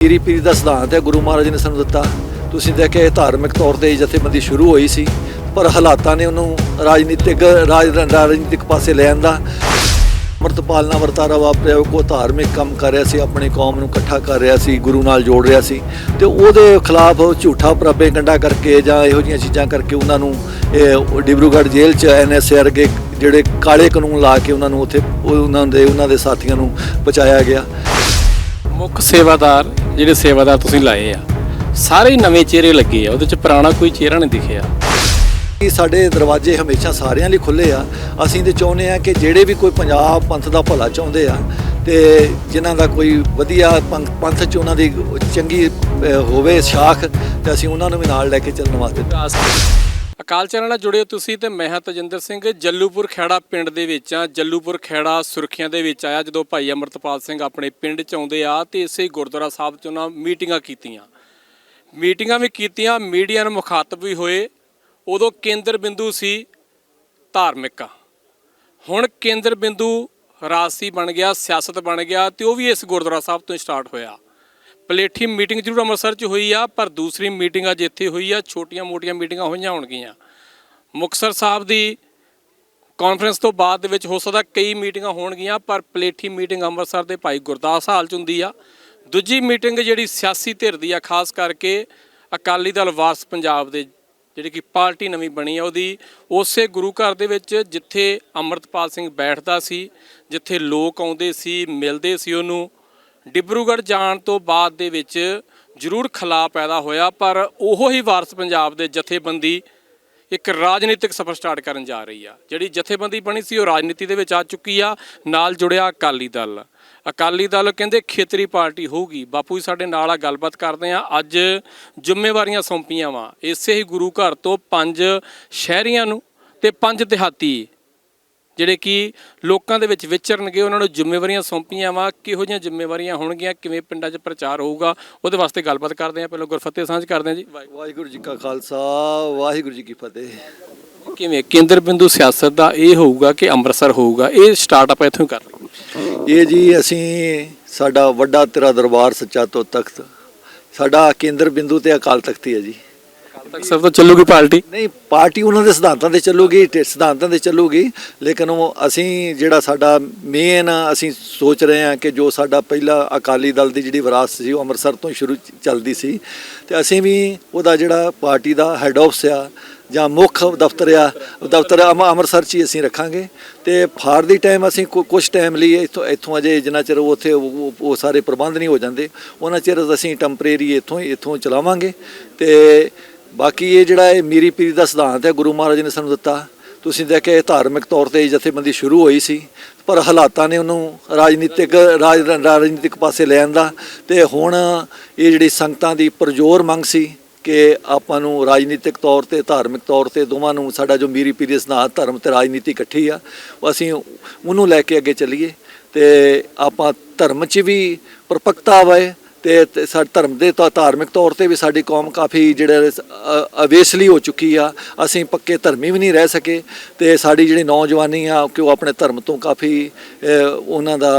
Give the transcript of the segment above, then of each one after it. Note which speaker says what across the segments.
Speaker 1: ਪੀਰੀ ਪੀਰੀ ਦਾ ਸਿਧਾਂਤ ਹੈ, ਗੁਰੂ ਮਹਾਰਾਜ ਨੇ ਸਾਨੂੰ ਦਿੱਤਾ। ਤੁਸੀਂ ਦੇਖਿਆ ਇਹ ਧਾਰਮਿਕ ਤੌਰ ਤੇ ਜਥੇਬੰਦੀ ਸ਼ੁਰੂ ਹੋਈ ਸੀ, ਪਰ ਹਾਲਾਤਾਂ ਨੇ ਉਹਨੂੰ ਰਾਜਨੀਤਿਕ, ਰਾਜ, ਰਾਜਨੀਤਿਕ ਪਾਸੇ ਲੈ ਆਂਦਾ। ਅੰਮ੍ਰਿਤਪਾਲ ਨਾਲ ਵਰਤਾਰਾ ਵਾਪਰਿਆ ਕੋ ਧਾਰਮਿਕ ਕੰਮ ਕਰ ਰਿਹਾ ਸੀ, ਆਪਣੀ ਕੌਮ ਨੂੰ ਇਕੱਠਾ ਕਰ ਰਿਹਾ ਸੀ, ਗੁਰੂ ਨਾਲ ਜੋੜ ਰਿਹਾ ਸੀ। ਤੇ ਉਹਦੇ ਖਿਲਾਫ ਝੂਠਾ ਪ੍ਰੋਪੇਗੈਂਡਾ ਕਰਕੇ ਜਾਂ ਇਹੋ ਜਿਹੀਆਂ ਚੀਜ਼ਾਂ ਕਰਕੇ ਉਹਨਾਂ ਨੂੰ ਡਿਬਰੂਗੜ੍ਹ ਜੇਲ੍ਹ 'ਚ ਐਨਐਸਏ ਵਰਗੇ ਜਿਹੜੇ ਕਾਲੇ ਕਾਨੂੰਨ ਲਾ ਕੇ ਉਹਨਾਂ ਨੂੰ ਉੱਥੇ ਉਹ- ਉਹਨਾਂ ਦੇ ਉਹਨਾਂ ਦੇ ਸਾਥੀਆਂ ਨੂੰ ਪਹੁੰਚਾਇਆ ਗਿਆ।
Speaker 2: ਮੁੱਖ ਸੇਵਾਦਾਰ ਜਿਹੜੇ ਸੇਵਾਦਾਰ ਤੁਸੀਂ ਲਾਏ ਆ ਸਾਰੇ ਹੀ ਨਵੇਂ ਚਿਹਰੇ ਲੱਗੇ ਆ ਉਹਦੇ ਚ ਪੁਰਾਣਾ ਕੋਈ ਚਿਹਰਾ ਨਹੀਂ ਦਿਖਿਆ।
Speaker 1: ਕਿ ਸਾਡੇ ਦਰਵਾਜ਼ੇ ਹਮੇਸ਼ਾ ਸਾਰਿਆਂ ਲਈ ਖੁੱਲੇ ਆ। ਅਸੀਂ ਤੇ ਚਾਹੁੰਦੇ ਆ ਕਿ ਜਿਹੜੇ ਵੀ ਕੋਈ ਪੰਜਾਬ ਪੰਥ ਦਾ ਭਲਾ ਚਾਹੁੰਦੇ ਆ ਤੇ ਜਿਨ੍ਹਾਂ ਦਾ ਕੋਈ ਵਧੀਆ ਪੰਥ ਪੰਥ 'ਚ ਉਹਨਾਂ ਦੀ ਚੰਗੀ ਅਹ, ਹੋਵੇ ਸ਼ਾਖ ਤੇ ਅਸੀਂ ਉਹਨਾਂ ਨੂੰ ਵੀ ਨਾਲ ਲੈ ਕੇ ਚੱਲਣ ਵਾਸਤੇ।
Speaker 2: ਅਕਾਲ ਚੈਨਲ ਨਾਲ ਜੁੜੇ ਹੋ ਤੁਸੀਂ ਤੇ ਮੈਂ ਹਾਂ ਤਜਿੰਦਰ ਸਿੰਘ। ਜੱਲੂਪੁਰ ਖੇੜਾ ਪਿੰਡ ਦੇ ਵਿੱਚ ਆ। ਜੱਲੂਪੁਰ ਖੇੜਾ ਸੁਰਖੀਆਂ ਦੇ ਵਿੱਚ ਆਇਆ ਜਦੋਂ ਭਾਈ ਅਮਰਤਪਾਲ ਸਿੰਘ ਆਪਣੇ ਪਿੰਡ ਚ ਆਉਂਦੇ ਆ ਤੇ ਇਸੇ ਗੁਰਦੁਆਰਾ ਸਾਹਿਬ ਚ ਉਹਨਾਂ ਮੀਟਿੰਗਾਂ ਕੀਤੀਆਂ। ਮੀਟਿੰਗਾਂ ਵੀ ਕੀਤੀਆਂ, ਮੀਡੀਆ ਨੂੰ ਮੁਖਾਤਬ ਵੀ ਹੋਏ। ਉਦੋਂ ਕੇਂਦਰ ਬਿੰਦੂ ਸੀ ਧਾਰਮਿਕ। ਹੁਣ ਕੇਂਦਰ ਬਿੰਦੂ ਰਾਜਸੀ ਬਣ ਗਿਆ, ਸਿਆਸਤ ਬਣ ਗਿਆ ਤੇ ਉਹ ਵੀ ਇਸ ਗੁਰਦੁਆਰਾ ਸਾਹਿਬ ਤੋਂ ਸਟਾਰਟ ਹੋਇਆ। ਪਲੇਠੀ ਮੀਟਿੰਗ ਜ਼ਰੂਰ ਅੰਮ੍ਰਿਤਸਰ 'ਚ ਹੋਈ ਆ, ਪਰ ਦੂਸਰੀ ਮੀਟਿੰਗ ਅੱਜ ਇੱਥੇ ਹੋਈ ਆ ਛੋਟੀਆਂ-ਮੋਟੀਆਂ ਮੀਟਿੰਗਾਂ ਹੋਈਆਂ ਹੋਣਗੀਆਂ। ਮੁਕਤਸਰ ਸਾਹਿਬ ਦੀ ਕਾਨਫਰੰਸ ਤੋਂ ਬਾਅਦ ਦੇ ਵਿੱਚ ਹੋ ਸਕਦਾ ਕਈ ਮੀਟਿੰਗਾਂ ਹੋਣਗੀਆਂ, ਪਰ ਪਲੇਠੀ ਮੀਟਿੰਗ ਅੰਮ੍ਰਿਤਸਰ ਦੇ ਭਾਈ ਗੁਰਦਾਸ ਹਾਲ 'ਚ ਹੁੰਦੀ ਆ। ਦੂਜੀ ਮੀਟਿੰਗ ਜਿਹੜੀ ਸਿਆਸੀ ਧਿਰ ਦੀ ਆ, ਖਾਸ ਕਰਕੇ ਅਕਾਲੀ ਦਲ ਵਾਰਸ ਪੰਜਾਬ ਦੇ ਜਿਹੜੀ ਕਿ ਪਾਰਟੀ ਨਵੀਂ ਬਣੀ ਆ ਉਹਦੀ, ਉਸੇ ਗੁਰੂ ਘਰ ਦੇ ਵਿੱਚ ਜਿੱਥੇ ਅੰਮ੍ਰਿਤਪਾਲ ਸਿੰਘ ਬੈਠਦਾ ਸੀ, ਜਿੱਥੇ ਲੋਕ ਆਉਂਦੇ ਸੀ, ਮਿਲਦੇ ਸੀ ਉਹਨੂੰ ਡਿਬਰੂਗੜ੍ਹ ਜਾਣ ਤੋਂ ਬਾਅਦ ਦੇ ਵਿੱਚ ਜ਼ਰੂਰ ਖਲਾ ਪੈਦਾ ਹੋਇਆ, ਪਰ ਉਹ ਹੀ ਵਾਰਸ ਪੰਜਾਬ ਦੇ ਜਥੇਬੰਦੀ ਇੱਕ ਰਾਜਨੀਤਿਕ ਸਫ਼ਰ ਸਟਾਰਟ ਕਰਨ ਜਾ ਰਹੀ ਆ। ਜਿਹੜੀ ਜਥੇਬੰਦੀ ਬਣੀ ਸੀ, ਉਹ ਰਾਜਨੀਤੀ ਦੇ ਵਿੱਚ ਆ ਚੁੱਕੀ ਆ। ਨਾਲ ਜੁੜਿਆ ਅਕਾਲੀ ਦਲ। ਅਕਾਲੀ ਦਲ ਕਹਿੰਦੇ ਖੇਤਰੀ ਪਾਰਟੀ ਹੋਊਗੀ। ਬਾਪੂ ਜੀ ਸਾਡੇ ਨਾਲ ਆ, ਗੱਲਬਾਤ ਕਰਦੇ ਆ। ਅੱਜ ਜ਼ਿੰਮੇਵਾਰੀਆਂ ਸੌਂਪੀਆਂ ਵਾ। ਇਸੇ ਹੀ ਗੁਰੂ ਘਰ ਤੋਂ ਪੰਜ ਸ਼ਹਿਰੀਆਂ ਨੂੰ ਤੇ ਪੰਜ ਦਿਹਾਤੀ ਜਿਹੜੇ ਕਿ ਲੋਕਾਂ ਦੇ ਵਿੱਚ ਵਿਚਰਨਗੇ ਉਹਨਾਂ ਨੂੰ ਜ਼ਿੰਮੇਵਾਰੀਆਂ ਸੌਂਪੀਆਂ ਵਾ ਕਿਹੋ ਜਿਹੀਆਂ ਜ਼ਿੰਮੇਵਾਰੀਆਂ ਹੋਣਗੀਆਂ ਕਿਵੇਂ ਪਿੰਡਾਂ 'ਚ ਪ੍ਰਚਾਰ ਹੋਊਗਾ ਉਹਦੇ ਵਾਸਤੇ ਗੱਲਬਾਤ ਕਰਦੇ ਆ ਪਹਿਲਾਂ ਗੁਰਫਤਿਹ ਸਾਂਝ ਕਰਦੇ ਆ ਜੀ। ਵਾਹਿਗੁਰੂ।
Speaker 1: ਜੀ ਕਾ ਖਾਲਸਾ ਵਾਹਿਗੁਰੂ ਜੀ ਕੀ ਫਤਿਹ।
Speaker 2: ਕਿਵੇਂ? ਕੇਂਦਰ ਬਿੰਦੂ ਸਿਆਸਤ ਦਾ ਇਹ ਹੋਊਗਾ ਕਿ ਅੰਮ੍ਰਿਤਸਰ ਹੋਊਗਾ? ਇਹ ਸਟਾਰਟਅਪ ਇੱਥੋਂ ਹੀ ਕਰ ਰਹੇ
Speaker 1: ਇਹ ਜੀ ਅਸੀਂ ਸਾਡਾ ਵੱਡਾ ਤੇਰਾ ਦਰਬਾਰ ਸੱਚਾ ਤੋਂ ਤਖਤ ਸਾਡਾ ਕੇਂਦਰ ਬਿੰਦੂ ਤੇ ਅਕਾਲ ਤਖਤ ਹੀ ਹੈ ਜੀ।
Speaker 2: ਤੱਕ ਸਰ ਤਾਂ ਚੱਲੂਗੀ ਪਾਰਟੀ?
Speaker 1: ਨਹੀਂ, ਪਾਰਟੀ ਉਹਨਾਂ ਦੇ ਸਿਧਾਂਤਾਂ ਤੇ ਚੱਲੂਗੀ, ਤੇ ਸਿਧਾਂਤਾਂ ਤੇ ਚੱਲੂਗੀ, ਲੇਕਿਨ ਉਹ ਅਸੀਂ ਜਿਹੜਾ ਸਾਡਾ ਮੇਨ ਅਸੀਂ ਸੋਚ ਰਹੇ ਹਾਂ ਕਿ ਜੋ ਸਾਡਾ ਪਹਿਲਾ ਅਕਾਲੀ ਦਲ ਦੀ ਜਿਹੜੀ ਵਿਰਾਸਤ ਸੀ, ਉਹ ਅੰਮ੍ਰਿਤਸਰ ਤੋਂ ਸ਼ੁਰੂ ਚੱਲਦੀ ਸੀ। ਤੇ ਅਸੀਂ ਵੀ ਉਹਦਾ ਜਿਹੜਾ ਪਾਰਟੀ ਦਾ ਹੈਡ ਆਫਿਸ ਆ, ਜਾਂ ਮੁੱਖ ਦਫ਼ਤਰ ਆ, ਦਫ਼ਤਰ ਅੰਮ੍ਰਿਤਸਰ 'ਚ ਹੀ ਅਸੀਂ ਰੱਖਾਂਗੇ। ਤੇ ਫਾਰ ਦੀ ਟਾਈਮ ਅਸੀਂ ਕੁਝ ਟਾਈਮ ਲਈ ਇੱਥੋਂ ਇੱਥੋਂ ਅਜੇ ਜਿੰਨਾ ਚਿਰ ਉਹ ਉੱਥੇ ਉਹ ਸਾਰੇ ਪ੍ਰਬੰਧ ਨਹੀਂ ਹੋ ਜਾਂਦੇ, ਉਹਨਾਂ ਚਿਰ ਅਸੀਂ ਟੈਂਪਰੇਰੀ ਇੱਥੋਂ ਹੀ, ਇੱਥੋਂ ਚਲਾਵਾਂਗੇ। ਤੇ ਬਾਕੀ ਇਹ ਜਿਹੜਾ ਇਹ ਮੀਰੀ ਪੀਰੀ ਦਾ ਸਿਧਾਂਤ ਹੈ, ਗੁਰੂ ਮਹਾਰਾਜ ਨੇ ਸਾਨੂੰ ਦਿੱਤਾ। ਤੁਸੀਂ ਦੇਖਿਆ ਇਹ ਧਾਰਮਿਕ ਤੌਰ ਤੇ ਜਥੇਬੰਦੀ ਸ਼ੁਰੂ ਹੋਈ ਸੀ, ਪਰ ਹਾਲਾਤਾਂ ਨੇ ਉਹਨੂੰ ਰਾਜਨੀਤਿਕ, ਰਾਜ, ਰਾਜਨੀਤਿਕ ਪਾਸੇ ਲੈ ਆਂਦਾ। ਤੇ ਹੁਣ ਇਹ ਜਿਹੜੀ ਸੰਗਤਾਂ ਦੀ ਪਰਜੋਰ ਮੰਗ ਸੀ ਕਿ ਆਪਾਂ ਨੂੰ ਰਾਜਨੀਤਿਕ ਤੌਰ ਤੇ, ਧਾਰਮਿਕ ਤੌਰ ਤੇ ਦੋਵਾਂ ਨੂੰ ਸਾਡਾ ਜੋ ਮੀਰੀ ਪੀਰੀ ਦਾ ਸਿਧਾਂਤ, ਧਰਮ ਤੇ ਰਾਜਨੀਤੀ ਇਕੱਠੀ ਆ ਅਸੀਂ ਉਹਨੂੰ ਲੈ ਕੇ ਅੱਗੇ ਚੱਲੀਏ। ਤੇ ਆਪਾਂ ਧਰਮ 'ਚ ਵੀ ਪਰਪੱਕਤਾ ਆਵੇ ਤੇ ਤੇ ਸਾਡੇ ਧਰਮ ਦੇ ਤਾਂ ਧਾਰਮਿਕ ਤੌਰ ਤੇ ਵੀ ਸਾਡੀ ਕੌਮ ਕਾਫੀ ਜਿਹੜੇ ਅਵੇਸਲੀ ਹੋ ਚੁੱਕੀ ਆ। ਅਸੀਂ ਪੱਕੇ ਧਰਮੀ ਵੀ ਨਹੀਂ ਰਹਿ ਸਕੇ ਤੇ ਸਾਡੀ ਜਿਹੜੀ ਨੌਜਵਾਨੀ ਆ ਕਿ ਉਹ ਆਪਣੇ ਧਰਮ ਤੋਂ ਕਾਫੀ ਉਹਨਾਂ ਦਾ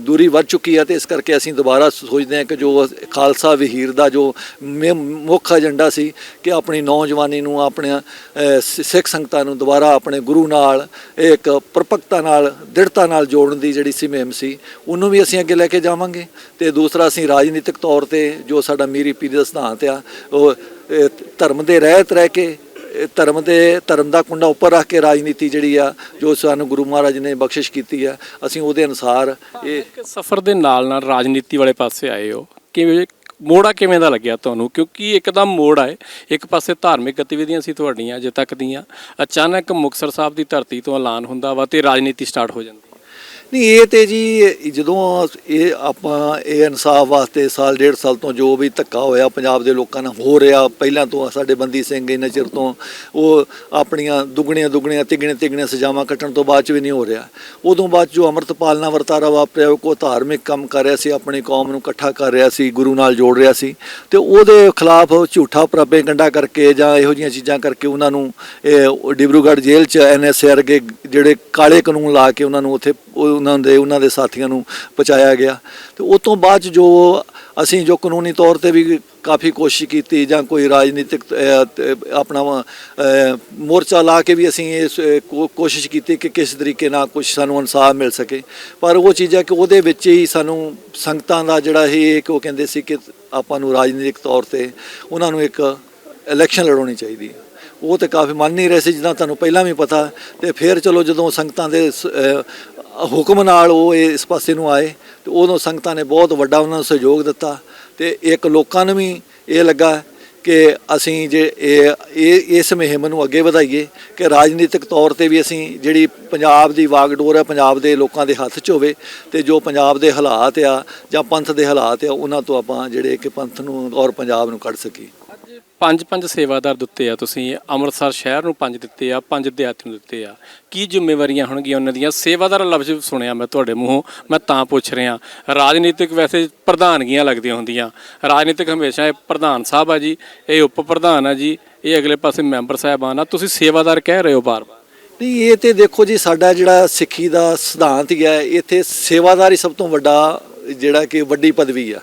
Speaker 1: ਦੂਰੀ ਵੱਧ ਚੁੱਕੀ ਆ ਤੇ ਇਸ ਕਰਕੇ ਅਸੀਂ ਦੁਬਾਰਾ ਸੋਚਦੇ ਹਾਂ ਕਿ ਜੋ ਖਾਲਸਾ ਵਹੀਰ ਦਾ ਜੋ ਮੇ- ਮੁੱਖ ਏਜੰਡਾ ਸੀ ਕਿ ਆਪਣੀ ਨੌਜਵਾਨੀ ਨੂੰ ਆਪਣੇ ਅ, ਸਿੱਖ ਸੰਗਤਾਂ ਨੂੰ ਦੁਬਾਰਾ ਆਪਣੇ ਗੁਰੂ ਨਾਲ ਇੱਕ ਪਰਪੱਕਤਾ ਨਾਲ ਦ੍ਰਿੜਤਾ ਨਾਲ ਜੋੜਨ ਦੀ ਜਿਹੜੀ ਸੀ ਮੁਹਿੰਮ ਸੀ ਉਹਨੂੰ ਵੀ ਅਸੀਂ ਅੱਗੇ ਲੈ ਕੇ ਜਾਵਾਂਗੇ। ਤੇ ਦੂਸਰਾ ਅਸੀਂ ਰਾਜਨੀਤਿਕ ਤੌਰ ਤੇ ਜੋ ਸਾਡਾ ਮੀਰੀ ਪੀਰੀ ਦਾ ਸਿਧਾਂਤ ਆ ਉਹ ਧਰਮ ਦੇ ਰਹਿਤ ਰਹਿ ਕੇ ਧਰਮ ਦੇ ਧਰਮ ਦਾ ਕੁੰਡਾ ਉੱਪਰ ਰੱਖ ਕੇ ਰਾਜਨੀਤੀ ਜਿਹੜੀ ਆ ਜੋ ਸਾਨੂੰ ਗੁਰੂ ਮਹਾਰਾਜ ਨੇ ਬਖਸ਼ਿਸ਼ ਕੀਤੀ ਆ ਅਸੀਂ ਉਹਦੇ ਅਨੁਸਾਰ ਇਹ
Speaker 2: ਸਫ਼ਰ ਦੇ ਨਾਲ ਨਾਲ ਰਾਜਨੀਤੀ ਵਾਲੇ ਪਾਸੇ ਆਏ ਹੋ ਕਿਵੇਂ ਮੋੜਾ ਕਿਵੇਂ ਦਾ ਲੱਗਿਆ ਤੁਹਾਨੂੰ? ਕਿਉਂਕਿ ਇੱਕਦਮ ਮੋੜ ਆਏ ਇੱਕ ਪਾਸੇ ਧਾਰਮਿਕ ਗਤੀਵਿਧੀਆਂ ਸੀ ਤੁਹਾਡੀਆਂ ਅਜੇ ਤੱਕ ਦੀਆਂ ਅਚਾਨਕ ਮੁਕਤਸਰ ਸਾਹਿਬ ਦੀ ਧਰਤੀ ਤੋਂ ਐਲਾਨ ਹੁੰਦਾ ਵਾ ਤੇ ਰਾਜਨੀਤੀ ਸਟਾਰਟ ਹੋ ਜਾਂਦੀ
Speaker 1: ਨਹੀਂ, ਇਹ ਤੇ ਜੀ ਜਦੋਂ ਇਹ ਆਪਾਂ ਇਹ ਇਨਸਾਫ ਵਾਸਤੇ ਸਾਲ, ਡੇਢ ਸਾਲ ਤੋਂ ਜੋ ਵੀ ਧੱਕਾ ਹੋਇਆ ਪੰਜਾਬ ਦੇ ਲੋਕਾਂ ਨਾਲ, ਹੋ ਰਿਹਾ, ਪਹਿਲਾਂ ਤੋਂ ਸਾਡੇ ਬੰਦੀ ਸਿੰਘ ਇੰਨੇ ਚਿਰ ਤੋਂ, ਉਹ ਆਪਣੀਆਂ ਦੁੱਗਣੀਆਂ ਦੁੱਗਣੀਆਂ ਤਿਗਣੀਆਂ ਤਿਗਣੀਆਂ ਸਜ਼ਾਵਾਂ ਕੱਟਣ ਤੋਂ ਬਾਅਦ ਚ ਵੀ ਨਹੀਂ ਹੋ ਰਿਹਾ। ਉਦੋਂ ਬਾਅਦ ਜੋ ਅੰਮ੍ਰਿਤਪਾਲ ਨਾਲ ਵਰਤਾਰਾ ਵਾਪਰਿਆ ਕੋ ਧਾਰਮਿਕ ਕੰਮ ਕਰ ਰਿਹਾ ਸੀ, ਆਪਣੀ ਕੌਮ ਨੂੰ ਇਕੱਠਾ ਕਰ ਰਿਹਾ ਸੀ, ਗੁਰੂ ਨਾਲ ਜੋੜ ਰਿਹਾ ਸੀ, ਤੇ ਉਹਦੇ ਖਿਲਾਫ ਝੂਠਾ ਪ੍ਰੋਪੇਗੈਂਡਾ ਕਰਕੇ ਜਾਂ ਇਹੋ ਜਿਹੀਆਂ ਚੀਜ਼ਾਂ ਕਰਕੇ ਉਹਨਾਂ ਨੂੰ, ਇਹ ਡਿਬਰੂਗੜ੍ਹ ਜੇਲ੍ਹ ਚ ਐਨਐਸਏ ਵਰਗੇ ਜਿਹੜੇ ਕਾਲੇ ਕਾਨੂੰਨ ਲਾ ਕੇ ਉਹਨਾਂ ਨੂੰ ਉੱਥੇ, ਉਹ ਉਹਨਾਂ ਦੇ ਉਹਨਾਂ ਦੇ ਸਾਥੀਆਂ ਨੂੰ ਪਹੁੰਚਾਇਆ ਗਿਆ। ਤੇ ਉਸ ਤੋਂ ਬਾਅਦ 'ਚ ਜੋ ਅਸੀਂ ਜੋ ਕਾਨੂੰਨੀ ਤੌਰ ਤੇ ਵੀ ਕਾਫੀ ਕੋਸ਼ਿਸ਼ ਕੀਤੀ ਜਾਂ ਕੋਈ ਰਾਜਨੀਤਿਕ ਆਪਣਾ ਮੋਰਚਾ ਲਾ ਕੇ ਵੀ ਅਸੀਂ ਇਸ ਕੋਸ਼ਿਸ਼ ਕੀਤੀ ਕਿ ਕਿਸ ਤਰੀਕੇ ਨਾਲ ਕੁਝ ਸਾਨੂੰ ਇਨਸਾਫ ਮਿਲ ਸਕੇ। ਪਰ ਉਹ ਚੀਜ਼ ਹੈ ਕਿ ਉਹਦੇ ਵਿੱਚ ਹੀ ਸਾਨੂੰ ਸੰਗਤਾਂ ਦਾ ਜਿਹੜਾ ਇਹ ਇੱਕ ਉਹ ਕਹਿੰਦੇ ਸੀ ਕਿ ਆਪਾਂ ਨੂੰ ਰਾਜਨੀਤਿਕ ਤੌਰ ਤੇ ਉਹਨਾਂ ਨੂੰ ਇੱਕ ਇਲੈਕਸ਼ਨ ਲੜਾਉਣੀ ਚਾਹੀਦੀ ਹੈ। ਉਹ ਤੇ ਕਾਫੀ ਮੰਨ ਨਹੀਂ ਰਹੇ ਸੀ ਜਿੱਦਾਂ ਤੁਹਾਨੂੰ ਪਹਿਲਾਂ ਵੀ ਪਤਾ। ਤੇ ਫਿਰ ਚਲੋ ਜਦੋਂ ਸੰਗਤਾਂ ਦੇ ਹੁਕਮ ਨਾਲ ਉਹ ਇਹ ਇਸ ਪਾਸੇ ਨੂੰ ਆਏ ਤੇ ਉਦੋਂ ਸੰਗਤਾਂ ਨੇ ਬਹੁਤ ਵੱਡਾ ਉਹਨਾਂ ਨੂੰ ਸਹਿਯੋਗ ਦਿੱਤਾ ਤੇ ਇੱਕ ਲੋਕਾਂ ਨੂੰ ਵੀ ਇਹ ਲੱਗਾ ਕਿ ਅਸੀਂ ਜੇ ਇਹ ਇਸ ਮੁਹਿੰਮ ਨੂੰ ਅੱਗੇ ਵਧਾਈਏ ਕਿ ਰਾਜਨੀਤਿਕ ਤੌਰ ਤੇ ਵੀ ਅਸੀਂ ਜਿਹੜੀ ਪੰਜਾਬ ਦੀ ਵਾਗਡੋਰ ਹੈ, ਪੰਜਾਬ ਦੇ ਲੋਕਾਂ ਦੇ ਹੱਥ 'ਚ ਹੋਵੇ ਤੇ ਜੋ ਪੰਜਾਬ ਦੇ ਹਾਲਾਤ ਆ ਜਾਂ ਪੰਥ ਦੇ ਹਾਲਾਤ ਆ, ਉਹਨਾਂ ਤੋਂ ਆਪਾਂ ਜਿਹੜੇ ਕਿ ਪੰਥ ਨੂੰ ਔਰ ਪੰਜਾਬ ਨੂੰ ਕੱਢ ਸਕੀਏ।
Speaker 2: ਪੰਜ ਪੰਜ ਸੇਵਾਦਾਰ ਦਿੱਤੇ ਆ ਤੁਸੀਂ, ਅੰਮ੍ਰਿਤਸਰ ਸ਼ਹਿਰ ਨੂੰ ਪੰਜ ਦਿੱਤੇ ਆ, ਪੰਜ ਦਿਹਾਤੀ ਨੂੰ ਦਿੱਤੇ ਆ। ਕੀ ਜ਼ਿੰਮੇਵਾਰੀਆਂ ਹੋਣਗੀਆਂ ਉਹਨਾਂ ਦੀਆਂ? ਸੇਵਾਦਾਰ ਲਫ਼ਜ਼ ਸੁਣਿਆ ਮੈਂ ਤੁਹਾਡੇ ਮੂੰਹੋਂ, ਮੈਂ ਤਾਂ ਪੁੱਛ ਰਿਹਾ। ਰਾਜਨੀਤਿਕ ਵੈਸੇ ਪ੍ਰਧਾਨਗੀਆਂ ਲੱਗਦੀਆਂ ਹੁੰਦੀਆਂ। ਰਾਜਨੀਤਿਕ ਹਮੇਸ਼ਾ ਇਹ ਪ੍ਰਧਾਨ ਸਾਹਿਬ ਆ ਜੀ, ਇਹ ਉਪ ਪ੍ਰਧਾਨ ਆ ਜੀ, ਇਹ ਅਗਲੇ ਪਾਸੇ ਮੈਂਬਰ ਸਾਹਿਬਾਨ ਆ। ਤੁਸੀਂ ਸੇਵਾਦਾਰ ਕਹਿ ਰਹੇ ਹੋ ਬਾਰ-ਬਾਰ।
Speaker 1: ਨਹੀਂ, ਇਹ ਤੇ ਦੇਖੋ ਜੀ, ਸਾਡਾ ਜਿਹੜਾ ਸਿੱਖੀ ਦਾ ਸਿਧਾਂਤ ਹੀ ਹੈ ਇੱਥੇ ਸੇਵਾਦਾਰੀ ਸਭ ਤੋਂ ਵੱਡਾ ਜਿਹੜਾ ਕਿ ਵੱਡੀ ਪਦਵੀ ਆ।